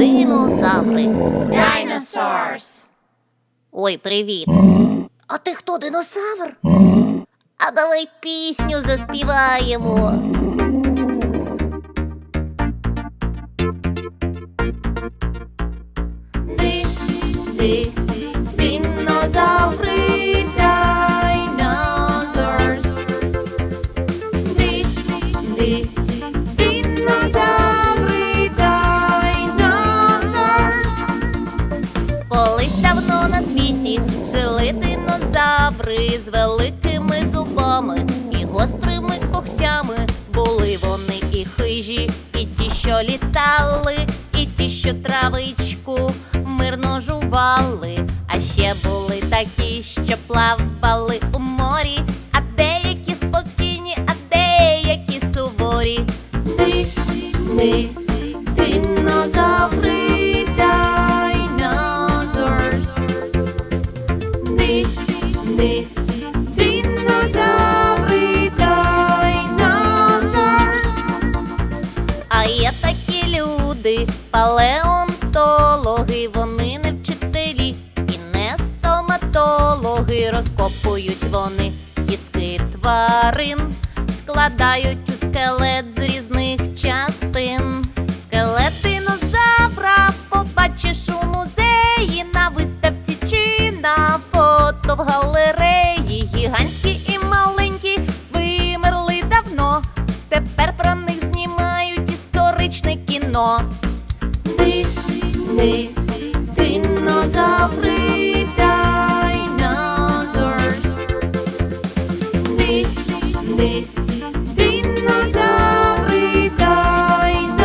динозаври. Dinosaurs. Ой, привіт. А ти хто, динозавр? А давай пісню заспіваємо. Ди, ди, динозаври, dinosaurs. Ди, ди, Колись давно на світі жили динозаври з великими зубами і гострими когтями. Були вони і хижі, і ті, що літали, і ті, що травичку мирно жували. А ще були такі, що плавали у люди, палеонтологи, вони не вчителі і не стоматологи. Розкопують вони кістки тварин, складають у скелет з різних частин. Скелет динозавра побачиш у музеї на виставці чи на фото в галереї. Ди, динозаври, dinosaurs. Ди, ди, динозаври, dinosaurs.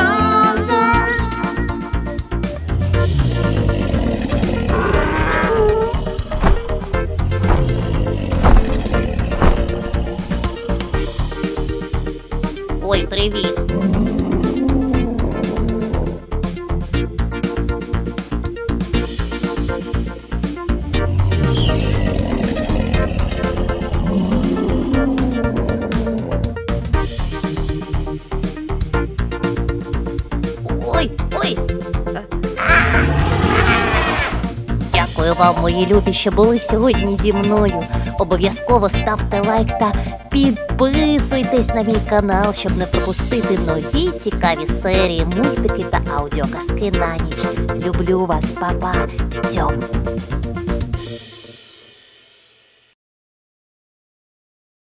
Ой, привіт. Ой. Дякую вам, мої любі, що були сьогодні зі мною. Обов'язково ставте лайк та підписуйтесь на мій канал, щоб не пропустити нові цікаві серії, мультики та аудіоказки на ніч. Люблю вас, папа. Дзьом.